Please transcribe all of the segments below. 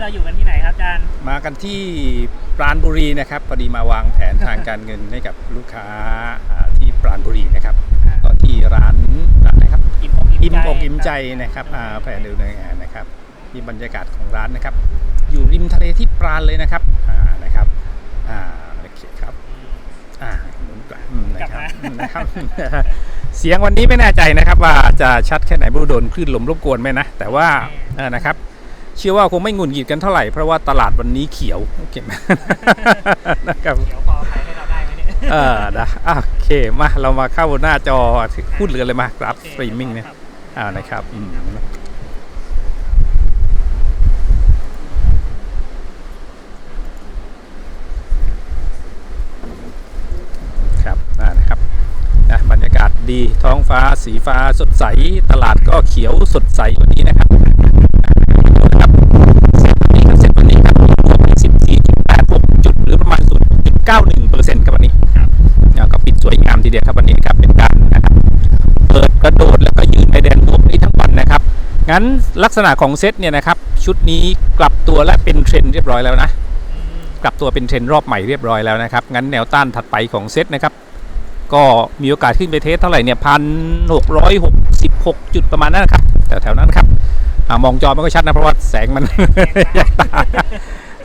เราอยู่กันที่ไหนครับอาจารย์ มากันที่ปราณบุรีนะครับพอดีมาวางแผนทางการเงินให้กับลูกค้าอ่าที่ปราณบุรีนะครับตอนที่ร้านร้านไหนครับอิ่มอกอิ่มอกอิ่มใจคนะครับอ่าแผนดูในงานนะครับนี่บรรยากาศของร้านนะครับ อยู่ริมทะเลที่ปราณเลยนะครับอ่านะครับอ่าโอเคครับอ่าหมุนกลับอืมนะครับอืมนะครับ เสียงวันนี้ไม่แน่ใจนะครับ ว่าจะชัดแค่ไหนไม่รู้โดนคลื่นลมรบกวนไหมนะแต่ว่าเออนะครับ เชื่อว่าคงไม่หงุนหงิดกันเท่าไหร่ เพราะว่าตลาดวันนี้เขียวโอเคไหมนะครับเดี๋ยวพอขายให้เราได้ไหมเนี่ยเออนะอะโอเคมาเรามาเข้าหน้าจอพูดเรือเลยมากราฟสตรีมมิ่งเนี่ยครับอ่านะครับอืมครับอ่านะครับนะบรรยากาศดีท้องฟ้าสีฟ้าสดใส ตลาดก็เขียวสดใสวันนี้นะครับครับ 0.91เปอร์เซ็นต์ครับวันนี้ครับอ่าก็ปิดสวยงามทีเดียวครับวันนี้ครับเป็นการนะครับเปิดกระโดดแล้วก็ยืนในแดนบวกนี้ทั้งวันนะครับงั้นลักษณะของเซตเนี่ยนะครับชุดนี้กลับตัวและเป็นเทรนด์เรียบร้อยแล้วนะอืมกลับตัวเป็นเทรนด์รอบใหม่เรียบร้อยแล้วนะครับงั้นแนวต้านถัดไปของเซตนะครับก็มีโอกาสขึ้นไปเทสเท่าไหร่เนี่ยพันหกร้อยหกสิบหกจุดประมาณนั้นนะครับแถวๆนั้นนะครับอ่ามองจอไม่ก็ชัดนะเพราะว่าแสงมันแยกตาห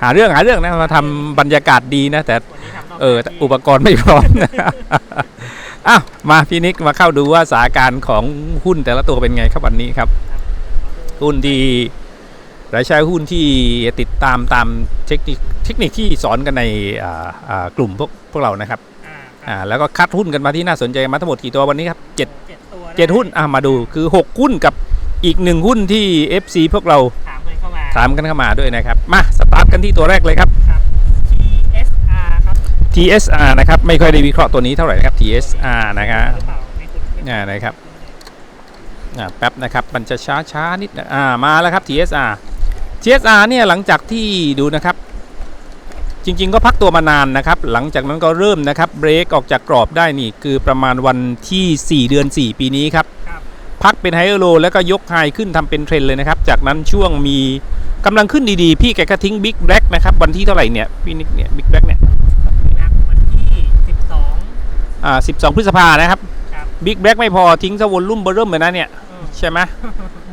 าเรื่องหาเรื่องนะมาทำบรรยากาศดีนะ แต่วันนี้ทำรบเออแต่ที่อุปกรณ์ไม่พร้อมอ้าวมาพี่นิกมาเข้าดูว่าสถานการณ์ของหุ้นแต่ละตัวเป็นไงครับวันนี้ครับ หุ้นที่รายใช้หุ้นที่ติดตามตามเทคนิคเทคนิคที่สอนกันในอ่าอ่ากลุ่มพวกพวกเรานะครับอ่าครับอ่าแล้วก็คัดหุ้นกันมาที่น่าสนใจมาทั้งหมดกี่ตัววันนี้ครับเจ็ดเจ็ดตัวเจ็ดหุ้นอ่ามาดูคือ6หุ้นกับอีกหนึ่งหุ้นที่ FC พวกเราถามกัน เข้ามาถามกันเข้ามาด้วยนะครับมาสตาร์ทกันที่ตัวแรกเลยครับ ครับ TSR ครับ TSR นะครับไม่ค่อยได้วิเคราะห์ตัวนี้เท่าไหร่นะครับ TSR นะครับหรือเปล่าไม่คุ้นไม่อ่านะครับอ่าแป๊บนะครับมันจะช้าช้าๆนิดนะอ่ามาแล้วครับ TSR TSR เนี่ยหลังจากที่ดูนะครับ จริง ๆ ก็พักตัวมานานนะครับ หลังจากนั้นก็เริ่มนะครับเบรกออกจากกรอบได้นี่คือประมาณวันที่ 4 เดือน 4 ปีนี้ครับ ครับ พักเป็นไฮเออร์โลแล้วก็ยกไฮขึ้นทำเป็นเทรนด์เลยนะครับ จากนั้นช่วงมีกำลังขึ้นดีๆ พี่แกก็ทิ้งบิ๊กแบล็กนะครับ วันที่เท่าไหร่เนี่ย พี่นิกเนี่ยบิ๊กแบล็กเนี่ยนักวันที่สิบสองอ่า12พฤษภานะครับครับบิ๊กแบล็กไม่พอทิ้งซะวอลลุ่มเบอร์เริ่มเลยนะเนี่ยอืมใช่ไหม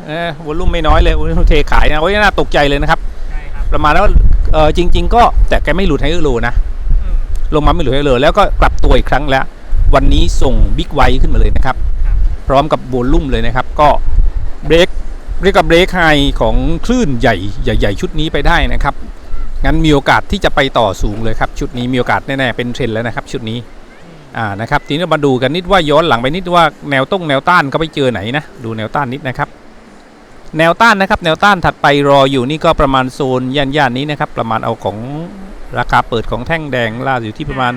เออวอลลุ่มไม่น้อยเลยวอลลุ่มเทขายนะโอ้ยน่าตกใจเลยนะครับใช่ครับประมาณแล้วเออจริง ๆ ก็แต่แกไม่หลุดไฮเออร์โลนะอืมลงมาไม่หลุดไฮเออร์โลแล้วก็กลับตัวอีกครั้งแล้ว วันนี้ส่งบิ๊กไวขึ้นมาเลยนะครับครับ พร้อมกับวอลลุ่มเลยนะครับ ก็เบรกเรียกว่าเบรกไฮของคลื่นใหญ่ใหญ่ๆชุดนี้ไปได้นะครับ งั้นมีโอกาสที่จะไปต่อสูงเลยครับ ชุดนี้มีโอกาสแน่ๆเป็นเทรนแล้วนะครับ ชุดนี้อ่านะครับทีนี้มาดูกันนิดว่าย้อนหลังไปนิดว่าแนวต้งแนวต้านเขาไปเจอไหนนะดูแนวต้านนิดนะครับ แนวต้านนะครับ แนวต้านถัดไปรออยู่นี่ก็ประมาณโซนย่านย่านๆนี้นะครับ ประมาณเอาของราคาเปิดของแท่งแดงล่าสุดอยู่ที่ประมาณ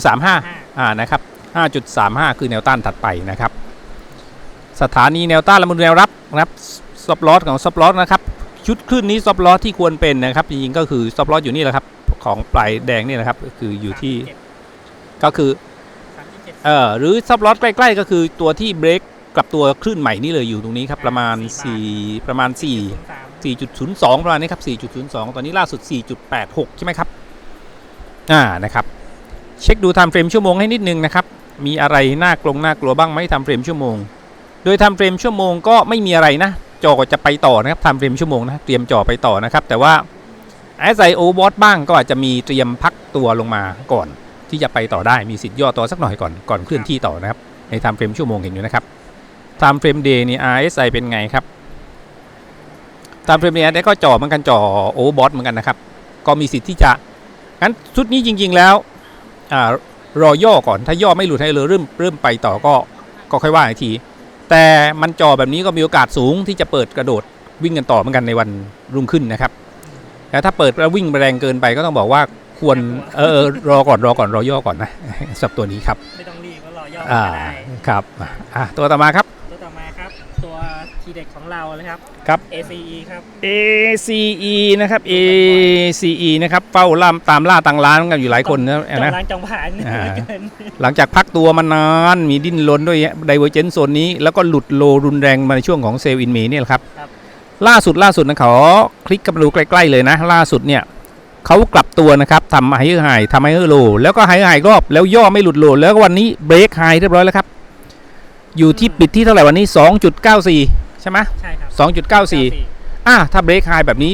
5.35อ่านะครับ 5.35 คือแนวต้านถัดไปนะครับ สถานีแนวต้านและมือแนวรับนะครับซับลอสของซับลอสนะครับชุดคลื่นนี้ซับลอสที่ควรเป็นนะครับจริงๆก็คือซับลอสอยู่นี่แหละครับของปลายแดงนี่นะครับก็คืออยู่ที่ก็คือเออหรือซับลอสใกล้ๆ ก็คือตัวที่เบรกกับตัวคลื่นใหม่นี่เลยอยู่ตรงนี้ครับประมาณ 4 ประมาณ4ศูนย์สาม4.02 ประมาณนี้ครับ 4.02 ตอนนี้ล่าสุด 4.86 ใช่ไหมครับ อ่านะครับ เช็คดูไทม์เฟรมชั่วโมงให้นิดนึงนะครับ มีอะไรน่ากลงน่ากลัวบ้างไหมทม์เฟรมชั่วโมง โดยทม์เฟรมชั่วโมงก็ไม่มีอะไรนะจอจะไปต่อนะครับทม์เฟรมชั่วโมงนะเตรียมจอไปต่อนะครับ แต่ว่าแอสไอโอบอสบ้างก็อาจจะมีเตรียมพักตัวลงมาก่อน ที่จะไปต่อได้มีสิทธิ์ย่อตัวสักหน่อยก่อนก่อนเคลื่อนที่ต่อนะครับในทม์เฟรมชั่วโมงเห็นอยู่นะครับทม์เฟรมเดย์นี่ RSI เป็นไงครับตามเฟรมเรทได้ก็จ่อเหมือนกันจ่อโอเวอร์บอทเหมือนกันนะครับ ก็มีสิทธิ์ที่จะงั้นชุดนี้จริง ๆแล้วอ่า รอย่อก่อนถ้าย่อไม่หลุดให้เลยเริ่มเริ่มไปต่อก็ก็ค่อยว่าอีกที แต่มันจ่อแบบนี้ก็มีโอกาสสูงที่จะเปิดกระโดดวิ่งกันต่อเหมือนกันในวันรุ่งขึ้นนะครับแต่ถ้าเปิดแล้ววิ่งแรงเกินไปก็ต้องบอกว่าควรเออเออรอก่อนรอก่อนรอย่อก่อนนะสำหรับตัวนี้ครับไม่ต้องรีบก็รอย่ออ่าก็ได้ครับอะตัวต่อมาครับ ทีเด็กของเราเลยครับ ครับ ACE ครับ ACE นะครับ ACE นะครับเฝ้าล่ามตามล่าตังร้านกันอยู่หลายคนนะจองนะร้านจองผ่านอ่าเหลือเกินหลังจากพักตัวมานานมีดิ้นรนด้วยไดเวอร์เจนโซนนี้ แล้วก็หลุดโลรุนแรงมาในช่วงของเซลล์อินเมนี่แหละครับ ล่าสุดล่าสุดนะขอคลิกกันมาดูใกล้ ๆ เลยนะ ล่าสุดเนี่ยเขากลับตัวนะครับทำไฮเออร์ไฮทำไฮเออร์โลแล้วก็ไฮเออร์ไฮรอบแล้วย่อไม่หลุดโลแล้วก็วันนี้เบรกไฮเรียบร้อยแล้วครับ อยู่ที่ปิดที่เท่าไหร่วันนี้ 2.94 ใช่ไหมใช่ครับ 2.94 อะถ้าเบรกไฮแบบนี้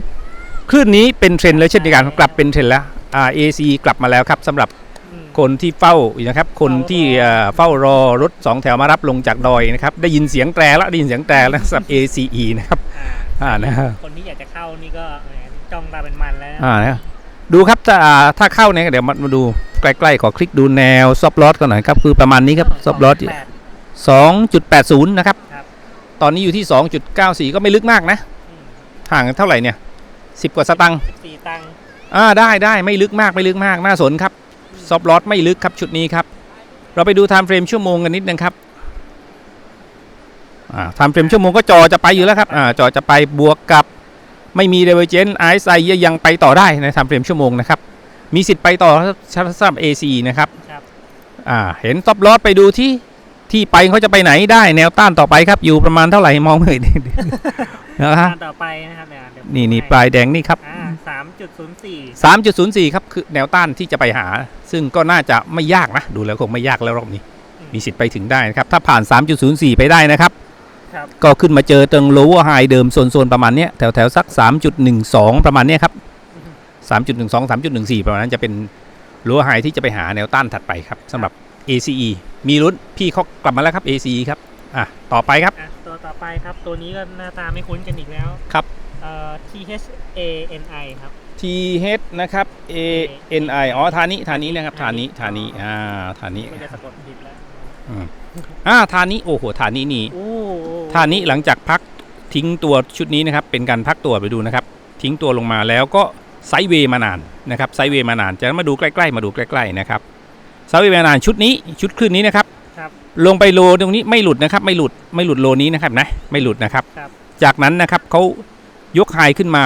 คลื่นนี้เป็นเทรนด์แล้วเช่นเดียวกันกลับเป็นเทรนด์แล้วอ่า AC กลับมาแล้วครับสำหรับอืมคนที่เฝ้าอยู่นะครับคนที่เอ่อเฝ้ารอรถ2แถวมารับลงจากดอยนะครับได้ยินเสียงแตรแล้วได้ยินเสียงแตรแล้วสำหรับ ACE นะครับอ่าอ่านะครับคนที่อยากจะเข้านี่ก็แหมจ้องตาเป็นมันแล้วนะอ่านะดูครับถ้าอ่าถ้าเข้าเนี่ยเดี๋ยวมามาดูใกล้ๆขอคลิกดูแนวซอฟลอตกันหน่อยครับคือประมาณนี้ครับซอฟลอตแปด 2.80 นะครับครับ ตอนนี้อยู่ที่ 2.94 ก็ไม่ลึกมากนะอืมห่างกันเท่าไหร่เนี่ย 10 กว่าสตังค์สิบสี่ตังค์อ่าได้ได้ไม่ลึกมากไม่ลึกมากน่าสนครับซอฟลอตไม่ลึกครับชุดนี้ครับ เราไปดูไทม์เฟรมชั่วโมงกันนิดนึงครับอ่าไทม์เฟรมชั่วโมงก็จอจะไปอยู่แล้วครับอ่าจอจะไปบวกกับไม่มีเดเวอร์เจนไอซ์ไอยังไปต่อได้ในไทม์เฟรมชั่วโมงนะครับมีสิทธิ์ไปต่อสำหรับ AC นะครับครับอ่าเห็นซอฟลอตไปดูที่ ที่ไปเขาจะไปไหนได้แนวต้านต่อไปครับ อยู่ประมาณเท่าไหร่มองไม่เห็นนะฮะงานต่อไปนะครับเนี่ยเดี๋ยวนี่นี่ให้ปลายแดงนี่ครับอ่าสามจุดศูนย์สี่3.04ครับคือแนวต้านที่จะไปหา ซึ่งก็น่าจะไม่ยากนะ ดูแล้วคงไม่ยากแล้วรอบนี้ มีสิทธิ์ไปถึงได้นะครับ ถ้าผ่าน 3.04 ไปได้นะครับครับก็ขึ้นมาเจอตรง lower high เดิมโซนๆประมาณเนี้ยแถวๆสัก 3.12 ประมาณเนี้ยครับ 3.12 3.14 ประมาณนั้นจะเป็น lower high ที่จะไปหาแนวต้านถัดไปครับสำหรับ ACE มีลุ้นพี่เขากลับมาแล้วครับ ACE ครับอะต่อไปครับ อะตัวต่อไปครับ ตัวนี้ก็หน้าตาไม่คุ้นกันอีกแล้วครับ เอ่อ T H A N I ครับ TH นะครับ ANI อ๋อทานี้ทานี้นะครับทานี้ทานี้อ่าทานี้ไม่ได้สะกดผิดแล้วอ่าทานี้โอ้โหทานี้นี่โอ้ท่านี้หลังจากพักทิ้งตัวชุดนี้นะครับ เป็นการพักตัวไปดูนะครับ ทิ้งตัวลงมาแล้วก็ไซด์เวย์มานานนะครับไซด์เวย์มานานจะมาดูใกล้ ๆ มาดูใกล้ ๆ นะครับไซด์เวย์มานานชุดนี้ชุดคลื่นนี้นะครับครับลงไปโลตรงนี้ไม่หลุดนะครับ ไม่หลุดไม่หลุดโลนี้นะครับนะไม่หลุดนะครับครับจากนั้นนะครับเขายกไฮขึ้นมา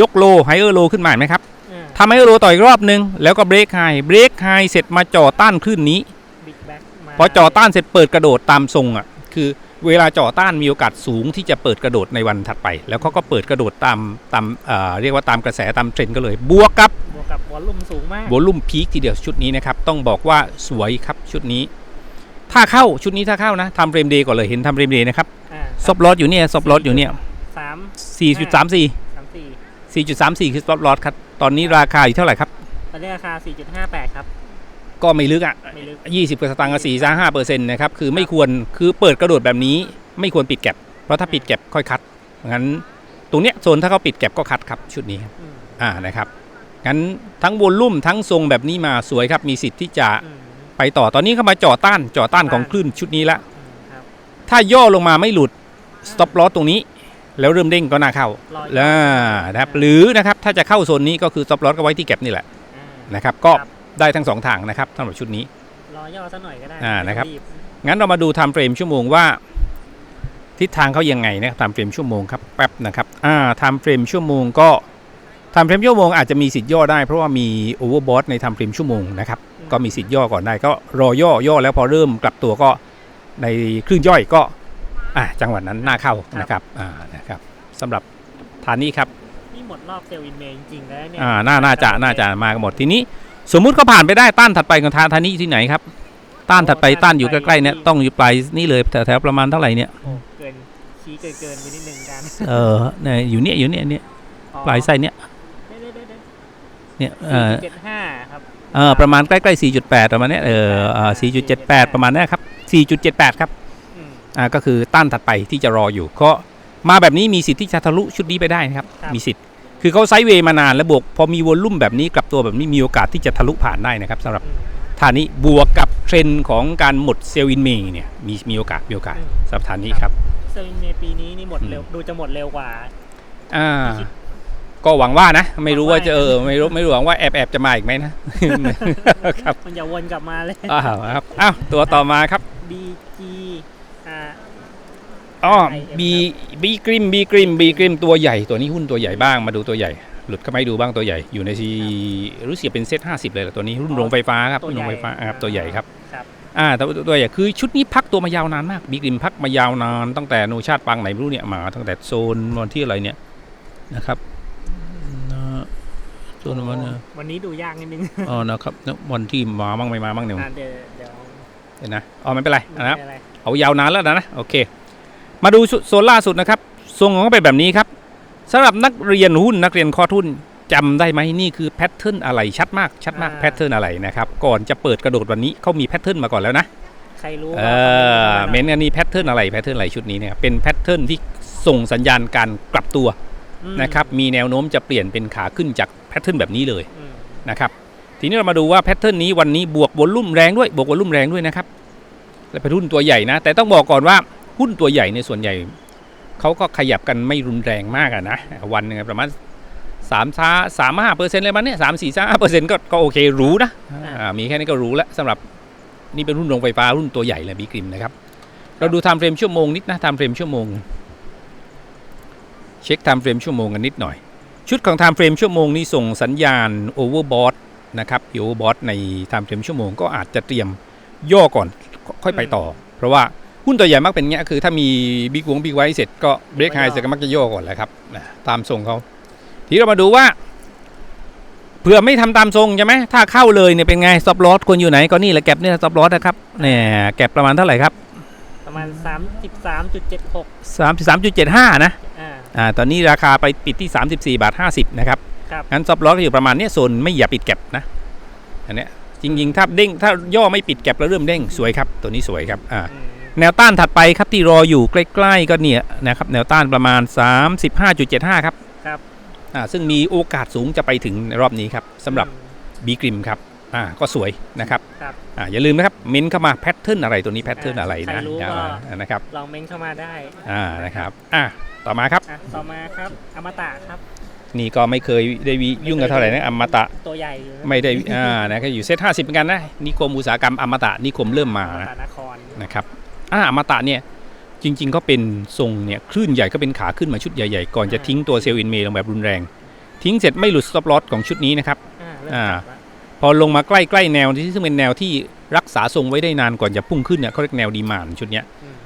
ยกโลไฮเออร์โลขึ้นมาเห็นไหมครับอ่าทำไฮเออร์โลต่ออีกรอบนึง แล้วก็เบรกไฮเบรกไฮเสร็จมาจ่อต้านคลื่นนี้ Big Back มาพอจ่อต้านเสร็จเปิดกระโดดตามทรงอะคือเวลาจ่อต้านมีโอกาสสูงที่จะเปิดกระโดดในวันถัดไป แล้วเขาก็เปิดกระโดดตามตามเอ่อเรียกว่าตามกระแสตามเทรนด์ก็เลย บวกกับบ วกกับวอลลุ่มสูงมากโวลุ่มพีคทีเดียวชุดนี้นะครับ ต้องบอกว่าสวยครับชุดนี้ ถ้าเข้าชุดนี้ถ้าเข้านะทำเฟรมเดย์ก่อนเลยเห็นทำเฟรมเดย์นะครับอ่าซบลอตอยู่เนี่ยซบลอตอยู่เนี่ยสาม4.34สามสี่4.34คือซบลอตครับ ตอนนี้ราคาอยู่เท่าไหร่ครับตอนนี้ราคา4.58ครับก็ไม่ลึกอะไม่ลึก20กว่าสตางค์กับ4 5เปอร์เซ็นต์นะครับ คือไม่ควร คือเปิดกระโดดแบบนี้ ไม่ควรปิดแก็บ เพราะถ้าปิดแก็บค่อยคัด งั้น ตรงเนี้ยโซนถ้าเขาปิดแก็บก็คัดครับชุดนี้ครับอืมอ่า นะครับ งั้นทั้งวอลลุ่มทั้งทรงแบบนี้มาสวยครับ มีสิทธิ์ที่จะอืมไปต่อตอนนี้เข้ามาจ่อต้านจ่อต้านของคลื่นชุดนี้ละอืมครับถ้าย่อลงมาไม่หลุด stop loss ตรงนี้ แล้วเริ่มเด้งก็น่าเข้ารออยู่แล้วนะครับหรือนะครับถ้าจะเข้าโซนนี้ก็คือ stop loss ก็ไว้ที่แก็บนี่แหละอ่านะครับ ก็ครับได้ทั้งสองทางนะครับสำหรับชุดนี้รอย่อสักหน่อยก็ได้อ่านะครับไม่งั้นเรามาดูไทม์เฟรมชั่วโมงว่าทิศทางเขายังไงนะครับไทม์เฟรมชั่วโมงครับแป๊บนะครับอ่าไทม์เฟรมชั่วโมงก็ไทม์เฟรมชั่วโมงอาจจะมีสิทธิ์ย่อได้เพราะว่ามีโอเวอร์บอทในไทม์เฟรมชั่วโมงนะครับอืก็มีสิทธิ์ย่อก่อนได้ก็รอย่อย่อแล้วพอเริ่มกลับตัวก็ในคลื่นย่อยก็อ่าจังหวะนั้นน่าเข้านะครับอ่านะครับสำหรับฐานนี้ครับนี่หมดรอบเซลล์อินเมย์จริงๆแล้วเนี่ยอ่าน่าน่าจะน่าจะมากันหมดทีนี้ สมมุติเขาผ่านไปได้ต้านถัดไปของทางทานี้ที่ไหนครับ ต้านถัดไปต้านอยู่ใกล้ๆเนี่ยต้องอยู่ปลายนี่เลยแถวๆประมาณเท่าไหร่เนี่ยโอ้เกินชี้เกินเกินไปนิดนึงกันเออเนี่ยอยู่เนี่ยอยู่เนี่ยเนี่ยปลายไส้เนี่ยเด้เด้เด้เด้ เนี่ยเออเจ็ดห้าครับเออประมาณใกล้ๆ4.8ประมาณเนี้ยเออเออ4.78ประมาณเนี้ยครับ4.78ครับอืมอ่าก็คือต้านถัดไปที่จะรออยู่ก็มาแบบนี้มีสิทธิ์ที่จะทะลุชุดนี้ไปได้นะครับครับ มีสิทธิ์คือเขาไซด์เวย์มานานแล้วบวกพอมีวอลลุ่มแบบนี้กลับตัวแบบนี้มีโอกาสที่จะทะลุผ่านได้นะครับสำหรับอืมฐานนี้บวกกับเทรนด์ของการหมดเซลล์อินเมย์เนี่ยมีมีโอกาสมีโอกาสอืมสำหรับฐานนี้ครับเซลล์อินเมย์ปีนี้นี่หมดเร็วอืมดูจะหมดเร็วกว่าอ่าคิด ก็หวังว่านะ ไม่รู้ว่าจะหวังว่าเออไม่รู้ไม่รู้หวังว่าแอบแอบจะมาอีกไหมนะครับมันอย่าวนกลับมาเลยอ้าวครับอ้าวตัวต่อมาครับ BG อ่าอ๋อ IM บีบีกริมบีกริมบีกริมตัวใหญ่ตัวนี้หุ้นตัวใหญ่บ้างมาดูตัวใหญ่หลุดเข้ามาให้ดูบ้างตัวใหญ่อยู่ในทีรู้สึกเป็นเซตห้าสิบเลยแหละตัวนี้รุ่นโรงไฟฟ้าครับรุ่นโรงไฟฟ้าครับตัวใหญ่ครับครับอ่าแต่ว่าตัวใหญ่คือชุดนี้พักตัวมายาวนานมากบิ๊กริมพักมายาวนานตั้งแต่โนชาติปางไหนไม่รู้เนี่ยมาตั้งแต่โซนวันที่อะไรเนี่ยนะครับนะ โซนวันนะวันนี้ดูยากนิดนึงอ๋อนะครับแล้ววันที่มาบ้างไม่มาบ้างเนี่ยอะเดี๋ยวเดี๋ยวเห็นนะอ๋อไม่เป็นไรไม่นะครับเป็นไรเอายาวนานแล้วนะโอเค มาดูโซนล่าสุดนะครับทรงของเขาเป็นแบบนี้ครับสำหรับนักเรียนหุ้นนักเรียนคอร์สหุ้นจำได้ไหมนี่คือแพทเทิร์นอะไรชัดมากชัดมากแพทเทิร์นอะไรนะครับก่อนจะเปิดกระโดดวันนี้เขามีแพทเทิร์นมาก่อนแล้วนะ ใครรู้เอว่าอเมนต์อันนี้แพทเทิร์นอะไรแพทเทิร์นอะไรชุดนี้เนี่ยเป็นแพทเทิร์นที่ส่งสัญญาณการกลับตัวอืมนะครับมีแนวโน้มจะเปลี่ยนเป็นขาขึ้นจาก แพทเทิร์นแบบนี้เลยอืมนะครับทีนี้เรามาดูว่าแพทเทิร์นนี้วันนี้บวกวอลลุ่มแรงด้วยบวกวอลลุ่มแรงด้วยนะครับและเป็นหุ้นตัวใหญ่นะ แต่ต้องบอกก่อนว่าหุ้นตัวใหญ่ในยส่วนใหญ่เขาก็ขยับกันไม่รุนแรงมากอะนะ วันหนึงประมาณสามช้าสามห้าเปอร์เซ็นต์เลยมันเนี่ยสามสี่ห้าเปอร์เซ็นต์ก็ก็โอเครู้นะอ่ามีแค่นี้ก็รู้แล้วสำหรับนี่เป็นหุ้นโรงไฟฟ้าหุ้นตัวใหญ่เลยบีกริมนะครับ เราดูไทม์เฟรมชั่วโมงนิดนะไทม์เฟรมชั่วโมง เช็คไทม์เฟรมชั่วโมงกันนิดหน่อย ชุดของไทม์เฟรมชั่วโมงนี้ส่งสัญญาณโอเวอร์บอทนะครับโอเวอร์บอทในไทม์เฟรมชั่วโมงก็อาจจะเตรียมย่อก่อนค่อยไปต่อ เพราะว่าหุ้นตัวใหญ่มักเป็นอย่างเงี้ยคือถ้ามีบิ๊กวงบิ๊กไวเสร็จก็เบรกไฮเสร็จก็มักจะย่อก่อนแหละครับนะตามทรงเขาทีนี้เรามาดูว่าเผื่อไม่ทำตามทรงใช่ไหมถ้าเข้าเลยเนี่ยเป็นไงซับลอสควรอยู่ไหนก็นี่แหละแก็บเนี่ยซับลอสนะครับเนี่ยแก็บประมาณเท่าไหร่ครับ ประมาณสามสิบสามจุดเจ็ดหก33.75 นะ อ่า อ่า ตอนนี้ราคาไปปิดที่ 34 บาท 50 นะครับ ครับ งั้นซับลอสก็อยู่ประมาณเนี้ยโซนไม่อย่าปิดแก็บนะ อันเนี้ยจริงๆ ถ้าเด้ง ถ้าย่อไม่ปิดแก็บแล้วเริ่มเด้งสวยครับ ตัวนี้สวยครับ อ่า อืมแนวต้านถัดไปครับที่รออยู่ใกล้ๆก็เนี่ยนะครับแนวต้านประมาณ 35.75 ครับ ครับ อ่า ซึ่งมีโอกาสสูงจะไปถึงในรอบนี้ครับสำหรับ อืม บีกริมครับ อ่าก็สวยนะครับครับอ่าอย่าลืมนะครับเม้นเข้ามาแพทเทิร์นอะไรตัวนี้แพทเทิร์นอะไรนะใครรู้อย่าก็มานะครับลองเม้นเข้ามาได้อ่านะครับอ่าต่อมาครับ อะต่อมาครับอมตะครับ นี่ก็ไม่เคยได้วิยุ่งกับเท่าไหร่นะอมตะตัวใหญ่อยู่นะไม่ได้อ่านะก็อยู่เซตห้าสิบเหมือนกันนะนิคมอุตสาหกรรมอมตะนิคมเริ่มมาอมนะ ตะนคร นะครับอ่าอมตะเนี่ยจริงๆก็เป็นทรงเนี่ยคลื่นใหญ่ก็เป็นขาขึ้นมาชุดใหญ่ๆ ก่อนจะทิ้งตัวเซลล์อินเมย์ลงแบบรุนแรง ทิ้งเสร็จไม่หลุดสต็อปลอสของชุดนี้นะครับ อ่าเริ่มอ่ากลับละ พอลงมาใกล้ๆแนวที่ซึ่งเป็นแนวที่รักษาทรงไว้ได้นานก่อนจะพุ่งขึ้นเนี่ยเขาเรียกแนวดีมานชุดเนี้ยอืม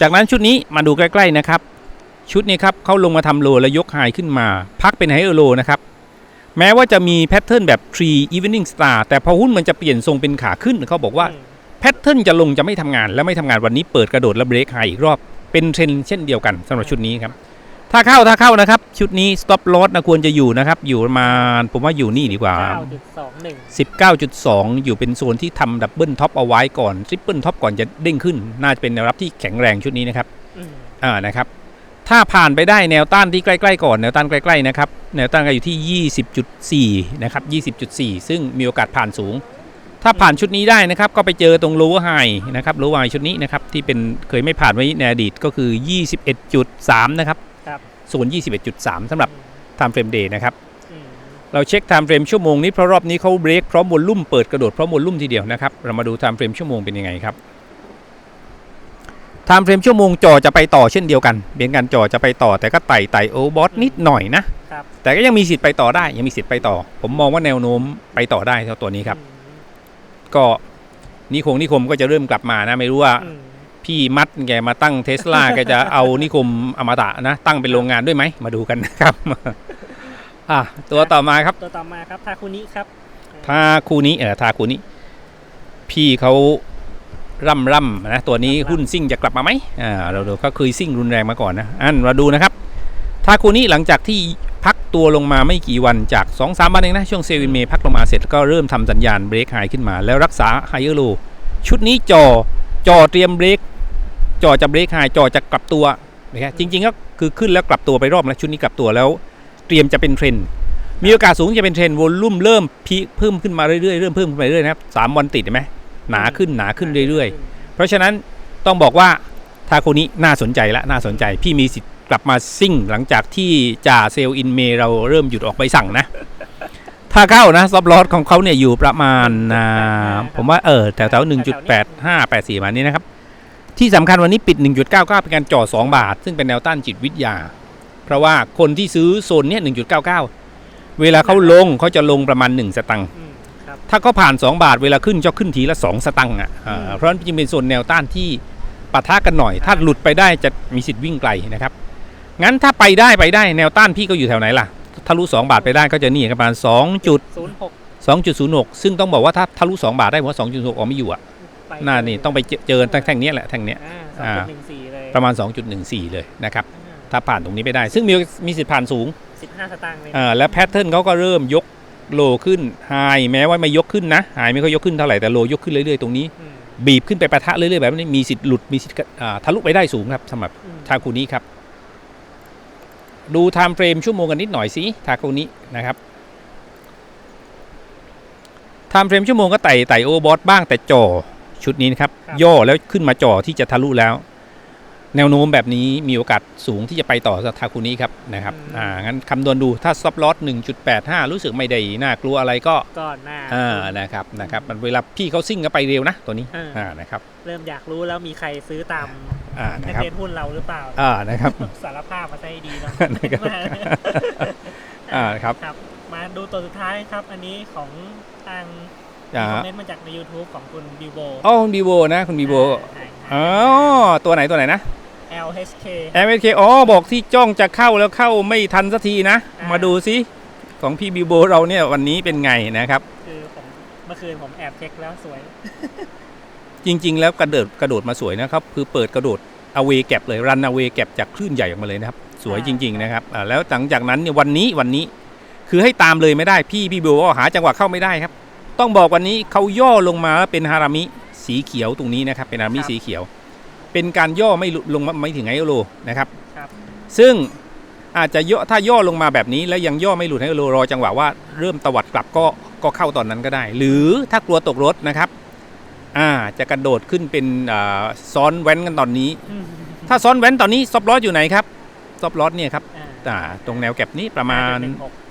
จากนั้นชุดนี้มาดูใกล้ๆนะครับ ชุดนี้ครับเขาลงมาทำโลแล้วยกไฮขึ้นมา พักเป็นไฮเออร์โลนะครับแม้ว่าจะมีแพทเทิร์นแบบ tree evening star แต่พอหุ้นมันจะเปลี่ยนทรงเป็นขาขึ้นเขาบอกว่าอืมแพทเทิร์นจะลงจะไม่ทำงานและไม่ทำงานวันนี้เปิดกระโดดและเบรกไฮอีกรอบเป็นเทรนด์เช่นเดียวกันสำหรับชุดนี้ครับ ถ้าเข้าถ้าเข้านะครับ ชุดนี้ stop loss นะควรจะอยู่นะครับ อยู่ประมาณผมว่าอยู่นี่ดีกว่าเก้าจุดสองหนึ่ง19.2 อยู่เป็นโซนที่ทำดับเบิลท็อปเอาไว้ก่อนทริปเปิลท็อปก่อนจะเด้งขึ้น น่าจะเป็นแนวรับที่แข็งแรงชุดนี้นะครับอืมอ่านะครับ ถ้าผ่านไปได้แนวต้านที่ใกล้ๆก่อนแนวต้านใกล้ๆนะครับแนวต้านก็อยู่ที่ 20.4 นะครับ 20.4 ซึ่งมีโอกาสผ่านสูง ถ้าผ่านชุดนี้ได้นะครับ ก็ไปเจอตรง lower high นะครับ lower high ชุดนี้นะครับที่เป็นเคยไม่ผ่านไว้ในอดีตก็คือ 21.3 นะครับ ครับโซน21.3สำหรับ time frame day นะครับอืมเราเช็ค time frame ชั่วโมงนี้เพราะรอบนี้เขาเบรกพร้อมวอลลุ่มเปิดกระโดดพร้อมวอลลุ่มทีเดียวนะครับ เรามาดู time frame ชั่วโมงเป็นยังไงครับ time frame ชั่วโมงจอจะไปต่อเช่นเดียวกันเบียนกันจอจะไปต่อแต่ก็ไต่ไต่โอบอสนิดหน่อยนะครับแต่ก็ยังมีสิทธิ์ไปต่อได้ยังมีสิทธิ์ไปต่อ ผมมองว่าแนวโน้มไปต่อได้เท่าตัวนี้ครับอืมก็นิคมนิคมก็จะเริ่มกลับมานะไม่รู้ว่าอืม พี่มัดแกมาตั้งเทสลาแกจะเอานิคมอมตะนะ ตั้งเป็นโรงงานด้วยไหม มาดูกันนะครับ อะตัวต่อมาครับ ตัวต่อมาครับทาคุนิครับถ้าคู่นี้เออถ้าคู่นี้พี่เขาร่ำร่ำนะตัวนี้หุ้นซิ่งจะกลับมาไหมอ่าเราดูก็เคยซิ่งรุนแรงมาก่อนนะ อันเราดูนะครับถ้าคู่นี้หลังจากที่พักตัวลงมาไม่กี่วันจาก 2 3วันเองนะ ช่วงเซวินเมย์พักลงมาเสร็จก็เริ่มทำสัญญาณเบรกไฮขึ้นมา แล้วรักษาไฮเออร์โลชุดนี้จอจอเตรียมเบรก จอจะเบรกไฮจอจะกลับตัวนะครับจริงๆก็คือขึ้นแล้วกลับตัวไปรอบแล้วชุดนี้กลับตัวแล้ว เตรียมจะเป็นเทรนมีโอกาสสูงจะเป็นเทรนวอลลุ่มเริ่มพีเพิ่มขึ้นมาเรื่อยๆเริ่มเพิ่มขึ้นมาเรื่อยๆนะครับสามวันติดเห็นไหมหนาขึ้นหนาขึ้นเรื่อยๆ เพราะฉะนั้นต้องบอกว่าทาโคนี้น่าสนใจและน่าสนใจ พี่มีสิทธิ์กลับมาซิ่งหลังจากที่จ่าเซลล์อินเมเราเริ่มหยุดออกใบสั่งนะถ้าเข้านะซับลอสของเขาเนี่ยอยู่ประมาณผมว่าเออแถวๆหนึ่งจุดแปดห้าแปดสี่มานี้นะครับ ที่สำคัญวันนี้ปิด 1.99 เป็นการจ่อ 2 บาท ซึ่งเป็นแนวต้านจิตวิทยา เพราะว่าคนที่ซื้อโซนเนี่ย1.99 เวลาเขาลงเขาจะลงประมาณ 1 สตังค์อืมครับถ้าเขาผ่าน 2 บาทเวลาขึ้นจะขึ้นทีละ 2 สตังค์อะอ่าอืมเพราะฉะนั้นจึงเป็นโซนแนวต้านที่ปะทะกันหน่อย ถ้าหลุดไปได้จะมีสิทธิ์วิ่งไกลนะครับงั้นถ้าไปได้ไปได้แนวต้านพี่ก็อยู่แถวไหนล่ะทะลุ2 บาทไปได้ก็จะนี่ประมาณ2จุดศูนย์หก2.06 ซึ่งต้องบอกว่าถ้าทะลุ2บาทได้ผมว่า2.6ออกไม่อยู่อะไป น่านี่ต้องไปเจอเจอแท่งๆเนี้ยแหละแท่งเนี้ยอ่าสองจุดหนึ่งสี่เลยประมาณ 2.14 เลยนะครับ ถ้าผ่านตรงนี้ไปได้ ซึ่งมีมีสิทธิ์ผ่านสูงสิบห้าสตางค์เลยอ่าและแพทเทิร์นเขาก็เริ่มยกโลขึ้นไฮแม้ว่าไม่ยกขึ้นนะไฮไม่ค่อยยกขึ้นเท่าไหร่แต่โลยกขึ้นเรื่อยๆตรงนี้อืมบีบขึ้นไปปะทะเรื่อยๆแบบนี้มีสิทธิ์หลุดมีสิทธิ์อ่าทะลุไปได้สูงครับสำหรับอืมทาคูนี้ครับ ดูไทม์เฟรมชั่วโมงกันนิดหน่อยสิทาคูนี้นะครับไทม์เฟรมชั่วโมงก็ไต่ไต่โอเวอร์บอทบ้างแต่จ่อ ชุดนี้นะครับ ย่อแล้วขึ้นมาจ่อที่จะทะลุแล้ว แนวโน้มแบบนี้มีโอกาสสูงที่จะไปต่อสำหรับทาคูนี้ครับนะครับอ่างั้นคำนวณดูถ้าซับลอต1.85 รู้สึกไม่ได้น่ากลัวอะไรก็ก่อนหน้าอ่านะครับนะครับมันเวลาพี่เขาซิ่งก็ไปเร็วนะตัวนี้อ่าอ่านะครับเริ่มอยากรู้แล้วมีใครซื้อตามอ่านันะกครับเรียนหุ้นเราหรือเปล่าอ่านะครับสารภาพมาซะให้ดีเนาะนะครับอ่าครับครับ มาดูตัวสุดท้ายครับ อันนี้ของทาง อ่าคอมเมนต์มาจากใน YouTube ของคุณบิวโบอ๋อคุณบีโบนะคุณบีโบอ๋อตัวไหนตัวไหนนะ LHK m s k อ๋อบอกที่จ้องจะเข้าแล้วเข้าไม่ทันสักทีนะ อ่าม มาดูซิของพี่บีโบเราเนี่ยวันนี้เป็นไงนะครับ คือผมเมื่อคืนผมแอบเช็คแล้วสวย จริง ๆ แล้วกระโดดกระโดดมาสวยนะครับ คือเปิดกระโดด away gap เลย run away gap จากคลื่นใหญ่ออกมาเลยนะครับ สวยอ่า จริง ๆ นะครับอ่าแล้วหลังจากนั้นเนี่ยวันนี้วันนี้ คือให้ตามเลยไม่ได้พี่พี่โบก็หาจังหวะเข้าไม่ได้ครับ ต้องบอกวันนี้เขาย่อลงมาแล้วเป็นฮารามิสีเขียวตรงนี้นะครับ เป็นฮารามิสีเขียว เป็นการย่อไม่ลงมาไม่ถึงไฮโลนะครับ ครับ ซึ่งอาจจะย่อถ้าย่อลงมาแบบนี้แล้วยังย่อไม่หลุดไฮโลรอจังหวะว่าเริ่มตวัดกลับก็ก็เข้าตอนนั้นก็ได้ หรือถ้ากลัวตกรถนะครับอ่าจะกระโดดขึ้นเป็นอ่าซ้อนแว้นกันตอนนี้ อืมถ้าซ้อนแว้นตอนนี้ซอฟลอสอยู่ไหนครับซอฟลอสเนี่ยครับอ่าอ่าตรงแนวแก็บนี้ประมาณ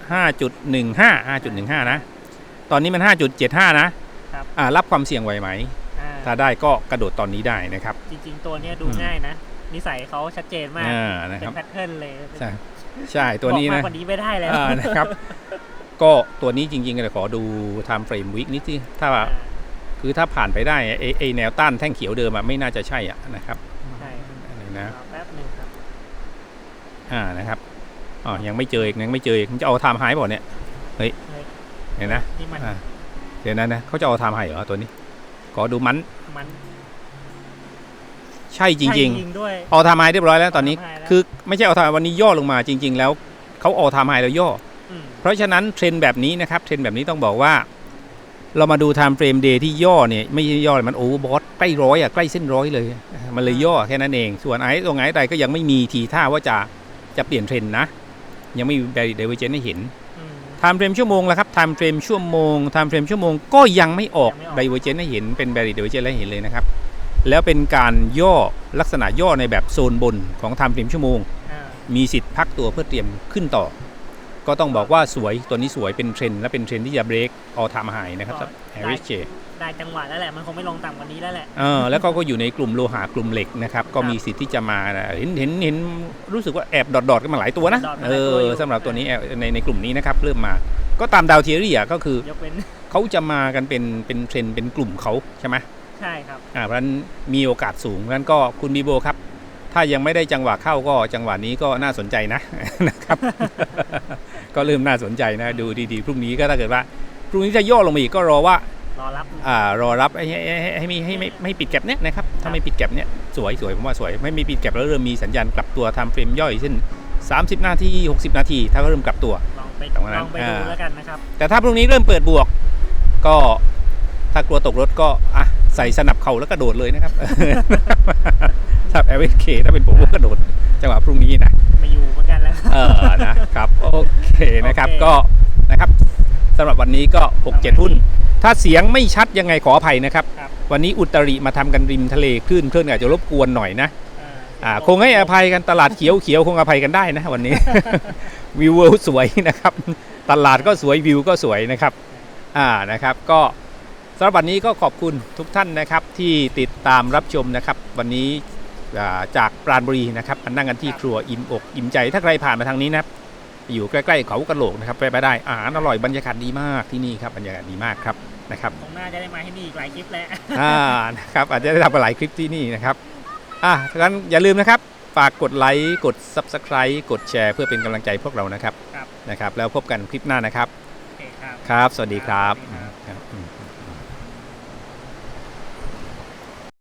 5.16 5.15 5.15 นะ ตอนนี้มัน 5.75 นะครับ อ่ารับความเสี่ยงไหวไหม อ่าถ้าได้ก็กระโดดตอนนี้ได้นะครับ จริง ๆ ตัวเนี้ยดูอืม ง่ายนะ นิสัยเขาชัดเจนมาก อ่านะเป็คนรับแพทเทิร์นเลยใช่ใช่ตัวนี้บอกมานะกกว่านี้ไม่ได้แล้วอ่านะครับ ก็ตัวนี้จริงๆก็จะขอดู time frame week นิดสิถ้าอ่าคือถ้าผ่านไปได้ไอ้ไอ้แนวต้านแท่งเขียวเดิมอะไม่น่าจะใช่อะนะครับใช่อันนี้นะรอแป๊บหนึงครับอ่านะครับอ๋อยังไม่เจออีกยังไม่เจออีกมันจะเอา time high เปล่าเนี่ย เฮ้ย เห็นนะนี่มันอ่าเดี๋ยวนั้นนะเขาจะเอา time high เหรอตัวนี้ ขอดูมัน มันใช่จริง ใช่จริงด้วย ๆ เอา time high เรียบร้อยแล้วตอนนี้ เอา time high แล้ว คือไม่ใช่เอา time high วันนี้ย่อลงมาจริง ๆ แล้วเขาเอา time high แล้วย่อ อืมเพราะฉะนั้นเทรนด์แบบนี้นะครับเทรนด์แบบนี้ต้องบอกว่า เรามาดู time frame day ที่ย่อเนี่ยไม่ใช่ย่อเลยมันโอเวอร์บอทใกล้ร้อยอะใกล้เส้นร้อยเลยมันเลยย่อแค่นั้นเอง ส่วนไอ้ตรงไอ้ใดก็ยังไม่มีทีท่าว่าจะจะเปลี่ยนเทรนด์นะ ยังไม่มีเดเวอร์เจนให้เห็น อืม time frame ชั่วโมงแล้วครับ time frame ชั่วโมง time frame ชั่วโมงก็ยังไม่ออกยังไม่ออกไดเวอร์เจนให้เห็นเป็น barrier divergence ให้เห็นเลยนะครับ แล้วเป็นการย่อลักษณะย่อในแบบโซนบนของ time frame ชั่วโมงอ่ามีสิทธิ์พักตัวเพื่อเตรียมขึ้นต่อ ก็ต้องบอกว่าสวยตัวนี้สวยเป็นเทรนด์และเป็นเทรนด์ที่จะเบรกออทามไฮนะครับสำหรับ Harris J ได้จังหวะแล้วแหละมันคงไม่ลงต่ำกว่านี้แล้วแหละเออแล้วก็ก็อยู่ในกลุ่มโลหะกลุ่มเหล็กนะครับ ก็มีสิทธิ์ที่จะมานะเห็นเห็นเห็นรู้สึกว่าแอบดอดๆกันมาหลายตัวนะดอดๆมาหเอลายตัวออยู่สำหรับตัวนี้แอบในในกลุ่มนี้นะครับเริ่มมาก็ตามดาวเทียรี่อะก็คือยกเว้นเขาจะมากันเป็นเป็นเทรนด์เป็นกลุ่มเขาใช่ไหมใช่ครับอ่าเพราะฉะนั้นมีโอกาสสูงเพราะฉะนั้นก็คุณบีโบครับ ถ้ายังไม่ได้จังหวะเข้าก็จังหวะนี้ก็น่าสนใจนะนะครับ ก็เริ่มน่าสนใจนะ ดูดีๆพรุ่งนี้ก็ถ้าเกิดว่าพรุ่งนี้จะย่อลงมาอีกก็รอว่ารอรับอ่ารอรับให้ให้ให้ให้มีให้ไม่ไม่ปิดแก็บเนี้ยนะครับถ้าไม่ปิดแก็บเนี้ยสวยสวยผมว่าสวยไม่มีปิดแก็บแล้วเริ่มมีสัญญาณกลับตัวทำเฟรมย่อยเช่น30 นาที 60 นาที ถ้าก็เริ่มกลับตัวลองไปตรงนั้นลองไปดูอ่าแล้วกันนะครับแต่ถ้าพรุ่งนี้เริ่มเปิดบวก ก็ถ้ากลัวตกรถก็อะใส่สนับเข่าแล้วกระโดดเลยนะครับ ถ้าแอเวเคถ้าเป็นผมผมกระโดดจังหวะพรุ่งนี้นะไม่อยู่เหมือนกันแล้ว เออนะครับ โอเคนะครับ โอเค ก็นะครับสำหรับวันนี้ก็ 6 7 หุ้น ถ้าเสียงไม่ชัดยังไงขออภัยนะครับ ครับวันนี้อุตริมาทำกันริมทะเลคลื่นเคลื่อนอาจจะรบกวนหน่อยนะอ่าอ่าคงให้อภัยกันตลาดเขียวเขียวคงอภัยกันได้นะวันนี้ วิวเวิลด์สวยนะครับ ตลาดก็สวยวิวก็สวยนะครับ อ่านะครับ ก็สำหรับวันนี้ก็ขอบคุณทุกท่านนะครับที่ติดตามรับชมนะครับ วันนี้อ่า จากปราณบุรีนะครับมานั่งกันที่ครัวอิ่มอกอิ่มใจถ้าใครผ่านมาทางนี้นะครับอยู่ใกล้ๆเขากระโหลกนะครับไปไปได้อาหารอร่อยบรรยากาศดีมากที่นี่ครับบรรยากาศดีมากครับนะครับคงน่าจะได้มาที่นี่อีกหลายคลิปแล้วอ่านะครับอาจจะได้ทำหลายคลิปที่นี่นะครับอะงั้นอย่าลืมนะครับฝากกดไลค์กด Subscribe กดแชร์เพื่อเป็นกำลังใจพวกเรานะครับครับนะครับ แล้วพบกันคลิปหน้านะครับโอเคครับครับ สวัสดีครับสวัสดีครับ